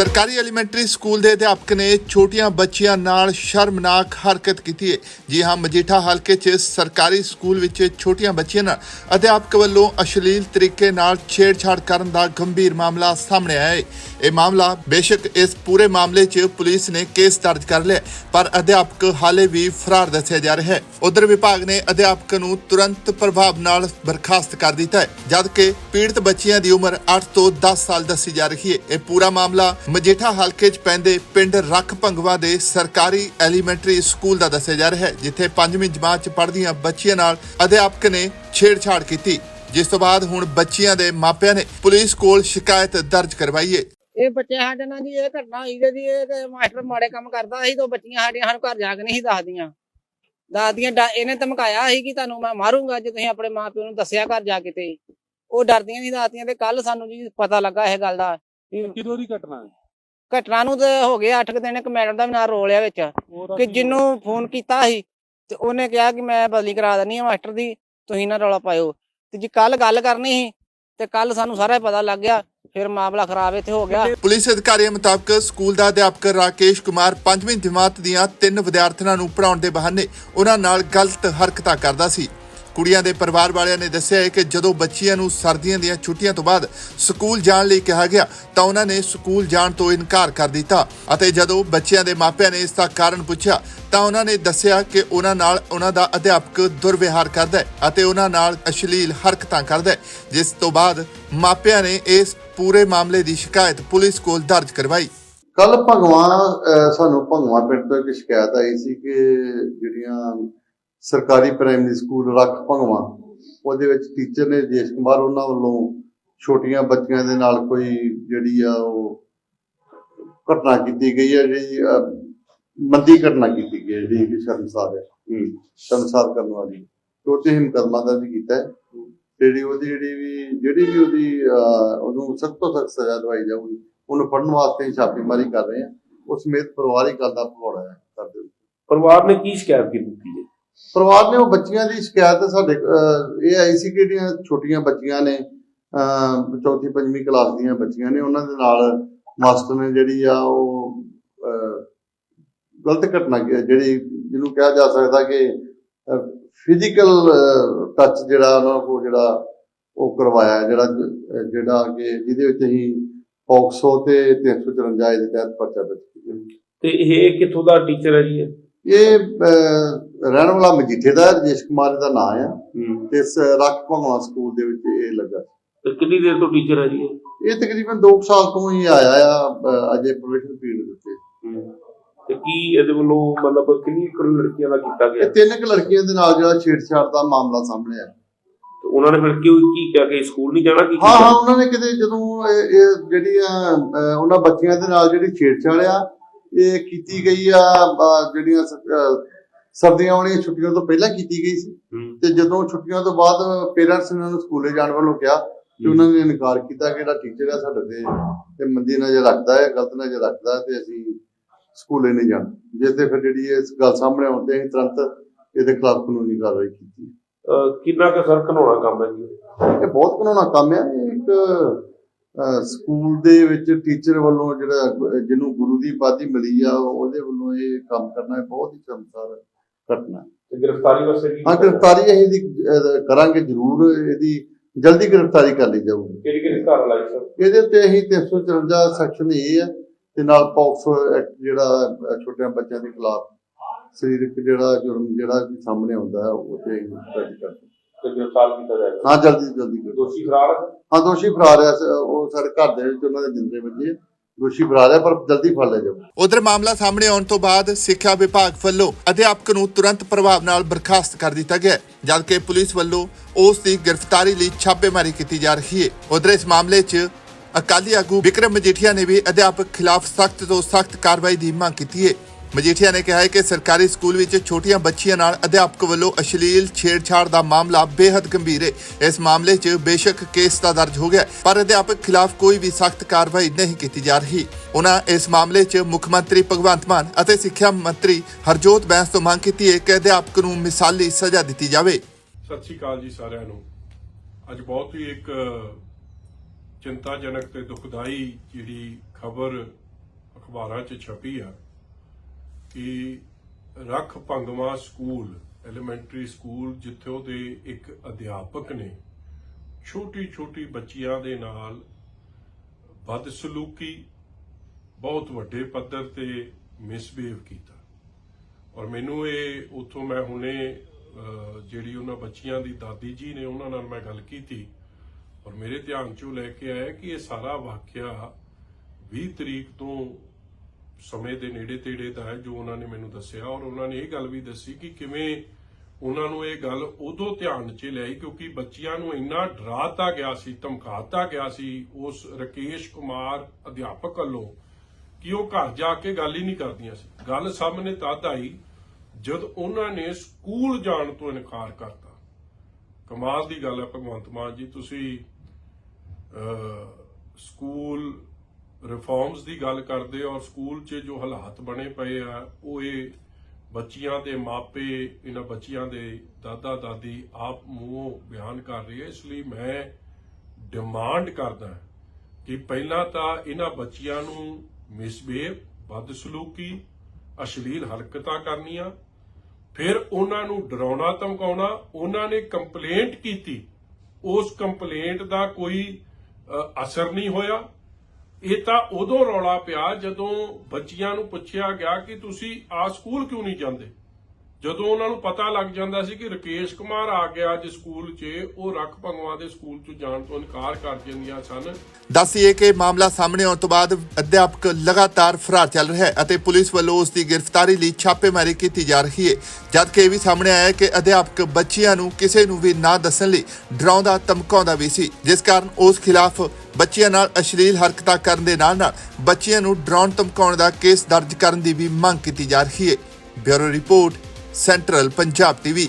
ਸਰਕਾਰੀ elementary school ਦੇ ਅਧਿਆਪਕ ਨੇ ਛੋਟੀਆਂ ਬੱਚੀਆਂ ਨਾਲ ਸ਼ਰਮਨਾਕ ਹਰਕਤ ਕੀਤੀ ਹੈ। ਜੀ ਹਾਂ, ਮਜੀਠਾ ਹਲਕੇ 'ਚ ਸਰਕਾਰੀ ਸਕੂਲ ਵਿੱਚ ਛੋਟੀਆਂ ਬੱਚੀਆਂ ਨਾਲ ਅਧਿਆਪਕ ਵੱਲੋਂ ਅਸ਼ਲੀਲ ਤਰੀਕੇ ਨਾਲ ਛੇੜਛਾੜ ਕਰਨ ਦਾ ਗੰਭੀਰ ਮਾਮਲਾ ਸਾਹਮਣੇ ਆਇਆ ਹੈ। ਇਹ ਮਾਮਲਾ ਬੇਸ਼ੱਕ ਇਸ ਪੂਰੇ ਮਾਮਲੇ 'ਚ ਪੁਲਿਸ ਨੇ ਕੇਸ ਦਰਜ ਕਰ ਲਿਆ ਪਰ ਅਧਿਆਪਕ ਹਾਲੇ ਵੀ ਫਰਾਰ ਦੱਸਿਆ ਜਾ ਰਿਹਾ ਹੈ। ਉਧਰ ਵਿਭਾਗ ਨੇ ਅਧਿਆਪਕ ਨੂੰ ਤੁਰੰਤ ਪ੍ਰਭਾਵ ਨਾਲ ਬਰਖਾਸਤ ਕਰ ਦਿੱਤਾ ਹੈ, ਜਦਕਿ ਪੀੜਤ ਬੱਚੀਆਂ ਦੀ ਉਮਰ 8 ਤੋਂ 10 ਸਾਲ ਦੱਸੀ ਜਾ ਰਹੀ ਹੈ। ਇਹ ਪੂਰਾ ਮਾਮਲਾ ਮਜੀਠਾ ਹਲਕੇ 'ਚ ਪੈਂਦੇ ਪਿੰਡ ਰੱਖ ਭੰਗਵਾ ਦੇ ਸਰਕਾਰੀ ਐਲੀਮੈਂਟਰੀ ਸਕੂਲ ਦਾ ਦੱਸਿਆ ਜਾ ਰਿਹਾ ਹੈ ਜਿੱਥੇ 5ਵੀਂ ਜਮਾਤ 'ਚ ਪੜ੍ਹਦੀਆਂ ਬੱਚੀਆਂ ਨਾਲ ਅਧਿਆਪਕ ਨੇ ਛੇੜਛਾੜ ਕੀਤੀ। ਜਿਸ ਤੋਂ ਬਾਅਦ ਹੁਣ ਬੱਚੀਆਂ ਦੇ ਮਾਪਿਆਂ ਨੇ ਪੁਲਿਸ ਕੋਲ ਸ਼ਿਕਾਇਤ ਦਰਜ ਕਰਵਾਈ ਹੈ। ਇਹ ਬੱਚੇ ਸਾਡੇ ਨਾਲ ਜੀ ਇਹ ਘਟਨਾ ਹੋਈ ਜੇ ਇਹ ਤੇ ਮਾਸਟਰ ਮਾੜੇ ਕੰਮ ਕਰਦਾ ਸੀ ਤੇ ਬੱਚੀਆਂ ਸਾਡੀਆਂ ਸਾਨੂੰ ਘਰ ਜਾ ਕੇ ਨਹੀਂ ਸੀ ਦੱਸਦੀਆਂ। ਦੱਸਦੀਆਂ ਡ- ਇਹਨੇ ਧਮਕਾਇਆ ਸੀ ਕਿ ਤੁਹਾਨੂੰ ਮੈਂ ਮਾਰੂੰਗਾ ਜੇ ਤੁਸੀਂ ਆਪਣੇ ਮਾਪਿਓ ਨੂੰ ਦੱਸਿਆ ਘਰ ਜਾ ਕੇ ਤੇ। ਉਹ ਡਰਦੀਆਂ ਨਹੀਂ ਦੱਸਦੀਆਂ ਤੇ ਕੱਲ ਸਾਨੂੰ ਜੀ ਪਤਾ ਲੱਗਾ ਇਹ ਗੱਲ ਦਾ। ਵੀ ਕਿਦੋਂ ਦੀ ਘਟਨਾ ਹੈ? ਘਟਨਾ ਨੂੰ ਤੇ ਹੋ ਗਏ 8 ਦਿਨ ਇੱਕ ਮੈਡਮ ਦਾ ਵੀ ਨਾਂ ਰੋਲ ਆ ਵਿੱਚ ਕਿ ਜਿਹਨੂੰ ਫੋਨ ਕੀਤਾ ਸੀ ਤੇ ਉਹਨੇ ਕਿਹਾ ਕਿ ਮੈਂ ਬਦਲੀ ਕਰਾ ਦਿੰਨੀ ਆ ਮਾਸਟਰ ਦੀ ਤੁਸੀਂ ਨਾ ਰੌਲਾ ਪਾਇਓ। ਤੇ ਜੀ ਕੱਲ ਗੱਲ ਕਰਨੀ ਸੀ ਤੇ ਕੱਲ ਸਾਨੂੰ ਸਾਰਾ ਹੀ ਪਤਾ ਲੱਗ ਗਿਆ ਫਿਰ ਮਾਮਲਾ ਖਰਾਬ ਇੱਥੇ ਹੋ ਗਿਆ। ਪੁਲਿਸ ਅਧਿਕਾਰੀਆਂ ਮੁਤਾਬਕ ਸਕੂਲ ਦਾ ਅਧਿਆਪਕ ਰਾਕੇਸ਼ ਕੁਮਾਰ 5ਵੀਂ ਜਮਾਤ ਦੀਆਂ ਤਿੰਨ ਵਿਦਿਆਰਥਣਾਂ ਨੂੰ ਪੜਾਉਣ ਦੇ ਬਹਾਨੇ ਉਹਨਾਂ ਨਾਲ ਗਲਤ ਹਰਕਤਾਂ ਕਰਦਾ ਸੀ। ਕੁੜੀਆਂ ਦੇ ਪਰਿਵਾਰ ਵਾਲਿਆਂ ਨੇ ਦੱਸਿਆ ਹੈ ਕਿ ਜਦੋਂ ਬੱਚੀਆਂ ਨੂੰ ਸਰਦੀਆਂ ਦੀਆਂ ਛੁੱਟੀਆਂ ਤੋਂ ਬਾਅਦ ਸਕੂਲ ਜਾਣ ਲਈ ਕਿਹਾ ਗਿਆ, ਤਾਂ ਉਹਨਾਂ ਨੇ ਸਕੂਲ ਜਾਣ ਤੋਂ ਇਨਕਾਰ ਕਰ ਦਿੱਤਾ ਅਤੇ ਜਦੋਂ ਬੱਚਿਆਂ ਦੇ ਮਾਪਿਆਂ ਨੇ ਇਸ ਦਾ ਕਾਰਨ ਪੁੱਛਿਆ, ਤਾਂ ਉਹਨਾਂ ਨੇ ਦੱਸਿਆ ਕਿ ਉਹਨਾਂ ਨਾਲ ਉਹਨਾਂ ਦਾ ਅਧਿਆਪਕ ਦੁਰਵਿਹਾਰ ਕਰਦਾ ਹੈ ਅਤੇ ਉਹਨਾਂ ਨਾਲ ਅਸ਼ਲੀਲ ਹਰਕਤਾਂ ਕਰਦਾ ਹੈ, ਜਿਸ ਤੋਂ ਬਾਅਦ ਮਾਪਿਆਂ ਨੇ ਇਸ ਪੂਰੇ ਮਾਮਲੇ ਦੀ ਸ਼ਿਕਾਇਤ ਪੁਲਿਸ ਕੋਲ ਦਰਜ ਕਰਵਾਈ। ਕੱਲ ਭਗਵਾਨ, ਅਹ, ਸਾਨੂੰ ਭਗਵਾਨ ਪਿੰਡ ਤੋਂ ਇੱਕ ਸ਼ਿਕਾਇਤ ਆਈ ਸੀ ਕਿ ਜਿਹੜੀਆਂ ਸਰਕਾਰੀ ਪ੍ਰਾਇਮਰੀ ਸਕੂਲ ਰੱਖ ਭਗਵਾਨ ਉਹਦੇ ਵਿੱਚ ਟੀਚਰ ਨੇ ਜੇਸ਼ ਕੁਮਾਰ ਉਹਨਾਂ ਵੱਲੋਂ ਛੋਟੀਆਂ ਬੱਚੀਆਂ ਦੇ ਨਾਲ ਕੋਈ ਜਿਹੜੀ ਆ ਉਹ ਘਟਨਾ ਕੀਤੀ ਗਈ ਹੈ ਜਿਹੜੀ ਮੰਦੀ ਘਟਨਾ ਕੀਤੀ ਗਈ ਜਿਹੜੀ ਕਿ ਸ਼ਰਮਸਾਰ ਹੈ। ਸ਼ਰਮਸਾਰ ਕਰਨ ਵਾਲੀ। ਤੇ ਉਹ ਤੇ ਹੀ ਮੁਕੱਦਮਾ ਦਰਜ ਕੀਤਾ ਹੈ। ਜਿਹੜੀ ਉਹਦੀ ਜਿਹੜੀ ਵੀ ਜਿਹੜੀ ਵੀ ਉਹਦੀ ਉਹਨੂੰ ਸਖਤ ਤੋਂ ਸਖਤ ਸਜ਼ਾ ਦਵਾਈ ਜਾਊਗੀ ਉਹਨੂੰ ਫੜਨ ਵਾਸਤੇ ਹੀ ਛਾਪੇਮਾਰੀ ਕਰ ਰਹੇ ਆ। ਉਸ ਸਮੇਤ ਪਰਿਵਾਰਿਕ ਗੱਲ ਦਾ ਭਗੌੜਾ ਹੈ ਕਰਦੇ ਪਰਿਵਾਰ ਨੇ ਕੀ ਸ਼ਿਕਾਇਤ ਕੀਤੀ ਹੈ? ਪਰਿਵਾਰ ਨੇ ਉਹ ਬੱਚੀਆਂ ਦੀ ਸ਼ਿਕਾਇਤ ਸਾਡੇ ਅਹ, ਇਹ ਆਈ ਸੀ ਕਿ ਜਿਹੜੀਆਂ ਛੋਟੀਆਂ ਬੱਚੀਆਂ ਨੇ ਅਹ, ਚੌਥੀ ਪੰਜਵੀਂ ਕਲਾਸ ਦੀਆਂ ਬੱਚੀਆਂ ਨੇ ਉਹਨਾਂ ਦੇ ਨਾਲ ਮਾਸਟਰ ਨੇ ਜਿਹੜੀ ਆ ਉਹ ਅਹ, ਗਲਤ ਘਟਨਾ ਕੀ- ਜਿਹੜੀ ਜਿਹਨੂੰ ਕਿਹਾ ਜਾ ਸਕਦਾ ਕਿ ਫਿਜ਼ੀਕਲ ਟੱਚ ਜਿਹੜਾ ਉਹਨਾਂ ਕੋਲ ਜਿਹੜਾ ਉਹ ਕਰਵਾਇਆ ਜਿਹੜਾ ਅਹ, ਜਿਹੜਾ ਕਿ ਜਿਹਦੇ ਵਿੱਚ ਅਸੀਂ ਪੌਕਸੋ ਤੇ 354 ਦੇ ਤਹਿਤ ਪਰਚਾ ਦਰਜ ਕੀਤਾ ਤੇ ਇਹ ਕਿੱਥੋਂ ਦਾ ਟੀਚਰ ਹੈ ਜੀ ਇਹ? ਇਹ ਅਹ, ਰਹਿਣ ਵਾਲਾ ਮਜੀਠੇ ਦਾ ਰਜੇਸ਼ ਕੁਮਾਰ ਦਾ ਨਾਮ ਆ। ਤੇ ਇਸ ਰੱਖ ਭਗਵਾਨ ਸਕੂਲ ਦੇ ਵਿੱਚ ਇਹ ਲੱਗਾ। ਤੇ ਕਿੰਨੀ ਦੇਰ ਤੋਂ ਟੀਚਰ ਹੈ ਜੀ ਇਹ? ਤਕਰੀਬਨ 2 ਸਾਲ ਤੋਂ ਹੀ ਆਇਆ ਆ ਅਜੇ ਪ੍ਰੋਬੇਸ਼ਨ ਪੀਰੀਅਡ ਦੇ ਉੱਤੇ। ਤੇ ਕੀ ਇਹਦੇ ਵੱਲੋਂ ਮਤਲਬ ਕਿੰਨੀ ਕੁ ਲੜਕੀਆਂ ਦਾ ਕੀਤਾ ਗਿਆ? ਇਹ ਤਿੰਨ ਕੁ ਲੜਕੀਆਂ ਦੇ ਨਾਲ ਜਿਹੜਾ ਛੇੜਛਾੜ ਦਾ ਮਾਮਲਾ ਸਾਹਮਣੇ ਤੇ ਉਹਨਾਂ ਨੇ ਫਿਰ ਕਿਉਂ ਕੀ ਕਿਹਾ ਕਿ ਸਕੂਲ ਨਹੀਂ ਜਾਣਾ ਕੀ ਹਾਂ ਹਾਂ ਉਹਨਾਂ ਨੇ ਕਿਤੇ ਜਦੋਂ ਇਹ ਅਹ, ਉਹਨਾਂ ਬੱਚੀਆਂ ਦੇ ਨਾਲ ਜਿਹੜੀ ਛੇੜਛਾੜ ਆ ਇਹ ਕੀਤੀ ਗਈ ਆ ਜਿਹੜੀਆਂ ਸਰਦੀਆਂ ਵਾਲੀਆਂ ਛੁੱਟੀਆਂ ਤੋਂ ਪਹਿਲਾਂ ਕੀਤੀ ਗਈ ਸੀ। ਹੂੰ। ਤੇ ਜਦੋਂ ਛੁੱਟੀਆਂ ਤੋਂ ਬਾਅਦ ਪੇਰੈਂਟਸ ਨੇ ਉਹਨਾਂ ਨੂੰ ਸਕੂਲੇ ਜਾਣ ਵੱਲੋਂ ਕਿਹਾ ਤੇ ਉਹਨਾਂ ਨੇ ਇਨਕਾਰ ਕੀਤਾ ਕਿ ਜਿਹੜਾ ਟੀਚਰ ਆ ਸਾਡੇ ਤੇ ਤੇ ਮੰਦੀ ਨਜ਼ਰ ਰੱਖਦਾ ਹੈ ਗਲਤ ਨਜ਼ਰ ਰੱਖਦਾ ਹੈ ਤੇ ਅਸੀਂ ਸਕੂਲੇ ਨਹੀਂ ਜਾਣਾ। ਜਿਸ ਤੇ ਫਿਰ ਜਿਹੜੀ ਇਸ ਗੱਲ ਸਾਹਮਣੇ ਆਉਂਦੇ ਅਸੀਂ ਤੁਰੰਤ ਇਹਦੇ ਖਿਲਾਫ ਕਾਨੂੰਨੀ ਕਾਰਵਾਈ ਕੀਤੀ। ਕਿੰਨਾ ਕੁ ਸਰ ਘਨਾਉਣਾ ਕੰਮ ਹੈ ਜੀ? ਇਹ ਬਹੁਤ ਕਾਨੂੰਨਾ ਕੰਮ ਹੈ। ਇੱਕ ਸਕੂਲ ਦੇ ਵਿੱਚ ਟੀਚਰ ਵੱਲੋਂ ਜਿਹੜਾ ਜਿਹਨੂੰ ਗੁਰੂ ਦੀ ਉਪਾਧੀ ਮਿਲੀ ਆ ਉਹਦੇ ਵੱਲੋਂ ਇਹ ਕੰਮ ਕਰਨਾ ਬਹੁਤ ਹੀ ਚਮਤਕਾਰ ਘਟਨਾ। ਹੈ ਤੇ ਗ੍ਰਿਫਤਾਰੀ ਵਾਸਤੇ ਕੀ ਹਾਂ ਗ੍ਰਿਫਤਾਰੀ ਅਸੀਂ ਅਹ, ਕਰਾਂਗੇ ਜ਼ਰੂਰ ਇਹਦੀ ਜਲਦੀ ਗ੍ਰਿਫਤਾਰੀ ਕਰ ਲਈ ਜਾਊਗੀ। ਕਿਹੜੀ ਕਿਹੜੀ ਧਾਰਾ ਲਾਈ ਸਰ? ਇਹਦੇ ਉੱਤੇ ਅਸੀਂ 354 ਸੈਕਸ਼ਨ ਇਹ ਹੈ ਤੇ ਨਾਲ ਪੌਕਸੋ ਐਕਟ ਜਿਹੜਾ ਅਹ, ਛੋਟਿਆਂ ਬੱਚਿਆਂ ਦੇ ਖਿਲਾਫ ਸਰੀਰਕ ਜਿਹੜਾ ਜੁਰਮ ਜਿਹੜਾ ਵੀ ਸਾਹਮਣੇ ਆਉਂਦਾ ਹੈ ਉਹ ਤੇ ਅਸੀਂ ਦਰਜ ਕਰਦੇ ਤੇ ਗ੍ਰਿਫਤਾਰ ਕੀਤਾ ਜਾਏਗਾ। ਹਾਂ ਜਲਦੀ ਤੋਂ ਜਲਦੀ ਕਰੋ। ਦੋਸ਼ੀ ਫਰਾਰ ਹੈ? ਹਾਂ ਦੋਸ਼ੀ ਫਰਾਰ ਹੈ ਸ- ਉਹ ਸਾਡੇ ਘਰ ਦੇ ਵਿੱਚ ਉਹਨਾਂ ਦੇ ਜਿੰਦੇ ਵੱਜੇ। ਦੋਸ਼ੀ ਫਰਾਰ ਪਰ ਜਲਦੀ ਫੜ ਲਿਆ ਜਾਊ ਉਧਰ ਮਾਮਲਾ ਸਾਹਮਣੇ ਆਉਣ ਤੋਂ ਬਾਅਦ ਸਿੱਖਿਆ ਵਿਭਾਗ ਵੱਲੋਂ ਅਧਿਆਪਕ ਨੂੰ ਤੁਰੰਤ ਪ੍ਰਭਾਵ ਨਾਲ ਬਰਖਾਸਤ ਕਰ ਦਿੱਤਾ ਗਿਆ ਜਦਕਿ ਪੁਲਿਸ ਵੱਲੋਂ ਉਸ ਦੀ ਗ੍ਰਿਫਤਾਰੀ ਲਈ ਛਾਪੇਮਾਰੀ ਕੀਤੀ ਜਾ ਰਹੀ ਹੈ। ਉਧਰ ਇਸ ਮਾਮਲੇ 'ਚ ਅਕਾਲੀ ਆਗੂ ਵਿਕਰਮ ਮਜੀਠੀਆ ਨੇ ਵੀ ਅਧਿਆਪਕ ਖਿਲਾਫ ਸਖਤ ਤੋਂ ਸਖਤ ਕਾਰਵਾਈ ਦੀ ਮੰਗ ਕੀਤੀ ਹੈ। ਮਜੀਠੀਆ ਨੇ ਕਿਹਾ ਹੈ ਕਿ ਸਰਕਾਰੀ ਸਕੂਲ ਵਿੱਚ ਛੋਟੀਆਂ ਬੱਚੀਆਂ ਨਾਲ ਅਧਿਆਪਕ ਵੱਲੋਂ ਅਸ਼ਲੀਲ ਛੇੜਛਾੜ ਦਾ ਮਾਮਲਾ ਬੇहद ਗੰਭੀਰ ਹੈ। ਇਸ ਮਾਮਲੇ 'ਚ ਬੇਸ਼ੱਕ ਕੇਸ ਤਾਂ ਦਰਜ ਹੋ ਗਿਆ ਪਰ ਅਧਿਆਪਕ ਖਿਲਾਫ ਕੋਈ ਵੀ ਸਖਤ ਕਾਰਵਾਈ ਨਹੀਂ ਕੀਤੀ ਜਾ ਰਹੀ। ਉਹਨਾਂ ਇਸ ਮਾਮਲੇ 'ਚ ਮੁੱਖ ਮੰਤਰੀ ਭਗਵੰਤ ਮਾਨ ਅਤੇ ਸਿੱਖਿਆ ਮੰਤਰੀ ਹਰਜੋਤ ਬੈਂਸ ਤੋਂ ਮੰਗ ਕੀਤੀ ਹੈ ਕਿ ਅਧਿਆਪਕ ਨੂੰ ਮਿਸਾਲੀ ਸਜ਼ਾ ਦਿੱਤੀ ਜਾਵੇ। ਸਤਿ ਸ਼੍ਰੀ ਅਕਾਲ ਜੀ ਸਾਰਿਆਂ ਨੂੰ। ਅੱਜ ਬਹੁਤ ਹੀ ਇੱਕ, ਚਿੰਤਾਜਨਕ ਤੇ ਦੁਖਦਾਈ ਜਿਹੜੀ ਖਬਰ ਅਖਬਾਰਾਂ 'ਚ ਛਪੀ ਆ। ਕਿ ਰੱਖ ਭੰਗਵਾ ਸਕੂਲ ਐਲੀਮੈਂਟਰੀ ਸਕੂਲ, ਜਿੱਥੇ ਉਹਦੇ ਇੱਕ ਅਧਿਆਪਕ ਨੇ, ਛੋਟੀ ਛੋਟੀ ਬੱਚੀਆਂ ਦੇ ਨਾਲ ਬਦਸਲੂਕੀ ਬਹੁਤ ਵੱਡੇ ਪੱਧਰ ਤੇ ਮਿਸਬੀਹੇਵ ਕੀਤਾ। ਔਰ ਮੈਨੂੰ ਇਹ ਉਥੋਂ ਮੈਂ ਹੁਣੇ ਜਿਹੜੀ ਉਹਨਾਂ ਬੱਚੀਆਂ ਦੀ ਦਾਦੀ ਜੀ ਨੇ ਉਹਨਾਂ ਨਾਲ ਮੈਂ ਗੱਲ ਕੀਤੀ। ਔਰ ਮੇਰੇ ਧਿਆਨ 'ਚੋਂ ਲੈ ਕੇ ਆਇਆ ਕਿ ਇਹ ਸਾਰਾ ਵਾਕਿਆ 20 ਤਰੀਕ ਤੋਂ ਸਮੇਂ ਦੇ ਨੇੜੇ ਤੇੜੇ ਦਾ ਹੈ ਜੋ ਉਹਨਾਂ ਨੇ ਮੈਨੂੰ ਦੱਸਿਆ ਔਰ ਉਹਨਾਂ ਨੇ ਇਹ ਗੱਲ ਵੀ ਦੱਸੀ ਕਿ ਕਿਵੇਂ ਉਹਨਾਂ ਨੂੰ ਇਹ ਗੱਲ ਉਦੋਂ ਧਿਆਨ 'ਚ ਲਿਆਈ ਕਿਉਂਕਿ ਬੱਚਿਆਂ ਨੂੰ ਇੰਨਾ ਡਰਾਤਾ ਗਿਆ ਸੀ ਧਮਕਾਤਾ ਗਿਆ ਸੀ ਉਸ ਰਕੇਸ਼ ਕੁਮਾਰ ਅਧਿਆਪਕ ਵੱਲੋਂ ਕਿ ਉਹ ਘਰ ਜਾ ਕੇ ਗੱਲ ਹੀ ਨਹੀਂ ਕਰਦੀਆਂ ਸੀ। ਗੱਲ ਸਾਹਮਣੇ ਤਦ ਆਈ ਜਦ ਉਹਨਾਂ ਨੇ ਸਕੂਲ ਜਾਣ ਤੋਂ ਇਨਕਾਰ ਕਰਤਾ। ਕਮਾਲ ਦੀ ਗੱਲ ਹੈ ਭਗਵੰਤ ਮਾਨ ਜੀ ਤੁਸੀਂ ਅਹ, ਸਕੂਲ ਰਿਫਾਰਮਸ ਦੀ ਗੱਲ ਕਰਦੇ ਔਰ ਸਕੂਲ 'ਚ ਜੋ ਹਾਲਾਤ ਬਣੇ ਪਏ ਆ, ਉਹ ਇਹ ਬੱਚੀਆਂ ਦੇ ਮਾਪੇ, ਇਹਨਾਂ ਬੱਚੀਆਂ ਦੇ ਦਾਦਾ, ਦਾਦੀ ਆਪ ਮੂੰਹੋਂ ਬਿਆਨ ਕਰ ਰਹੀ ਹੈ। ਇਸ ਲਈ ਮੈਂ ਡਿਮਾਂਡ ਕਰਦਾ ਕਿ ਪਹਿਲਾਂ ਤਾਂ ਇਹਨਾਂ ਬੱਚੀਆਂ ਨੂੰ ਮਿਸਬੀਹੇਵ ਬਦਸਲੂਕੀ, ਅਸ਼ਲੀਲ ਹਰਕਤਾਂ ਕਰਨੀਆਂ, ਫਿਰ ਉਹਨਾਂ ਨੂੰ ਡਰਾਉਣਾ, ਧਮਕਾਉਣਾ, ਉਹਨਾਂ ਨੇ ਕੰਪਲੇਂਟ ਕੀਤੀ, ਉਸ ਕੰਪਲੇਂਟ ਦਾ ਕੋਈ ਅਸਰ ਨਹੀਂ ਹੋਇਆ। ਇਹ ਤਾਂ ਉਦੋਂ ਰੌਲਾ ਪਿਆ ਜਦੋਂ ਬੱਚੀਆਂ ਨੂੰ ਪੁੱਛਿਆ ਗਿਆ ਕਿ ਤੁਸੀਂ ਆ ਸਕੂਲ ਕਿਉਂ ਨਹੀਂ ਜਾਂਦੇ? ਜਦੋਂ ਉਹਨਾਂ ਨੂੰ ਪਤਾ ਲੱਗ ਜਾਂਦਾ ਸੀ ਕਿ ਰਕੇਸ਼ ਕੁਮਾਰ ਆ ਗਿਆ ਅੱਜ ਸਕੂਲ 'ਚ, ਉਹ ਰੱਖ ਭੰਗਵਾ ਦੇ ਸਕੂਲ 'ਚ ਜਾਣ ਤੋਂ ਇਨਕਾਰ ਕਰ ਜਾਂਦੀਆਂ ਸਨ। ਦੱਸੀਏ ਕਿ ਮਾਮਲਾ ਸਾਹਮਣੇ ਆਉਣ ਤੋਂ ਬਾਅਦ ਅਧਿਆਪਕ ਲਗਾਤਾਰ ਫਰਾਰ ਚੱਲ ਰਿਹਾ ਹੈ ਅਤੇ ਪੁਲਿਸ ਵੱਲੋਂ ਉਸ ਦੀ ਗ੍ਰਿਫਤਾਰੀ ਲਈ ਛਾਪੇਮਾਰੀ ਕੀਤੀ ਜਾ ਰਹੀ ਹੈ। ਜਦਕਿ ਇਹ ਵੀ ਸਾਹਮਣੇ ਆਇਆ ਹੈ ਕਿ ਅਧਿਆਪਕ ਬੱਚਿਆਂ ਨੂੰ ਕਿਸੇ ਨੂੰ ਵੀ ਨਾ ਦੱਸਣ ਲਈ ਡਰਾਉਂਦਾ, ਧਮਕਾਉਂਦਾ ਵੀ ਸੀ, ਜਿਸ ਕਾਰਨ ਉਸ ਖਿਲਾਫ ਬੱਚਿਆਂ ਨਾਲ ਅਸ਼ਲੀਲ ਹਰਕਤਾਂ ਕਰਨ ਦੇ ਨਾਲ ਨਾਲ ਬੱਚਿਆਂ ਨੂੰ ਡਰਾਉਣ ਧਮਕਾਉਣ ਦਾ ਕੇਸ ਦਰਜ ਕਰਨ ਦੀ ਵੀ ਮੰਗ ਕੀਤੀ ਜਾ ਰਹੀ ਹੈ। Bureau report, central Punjab TV.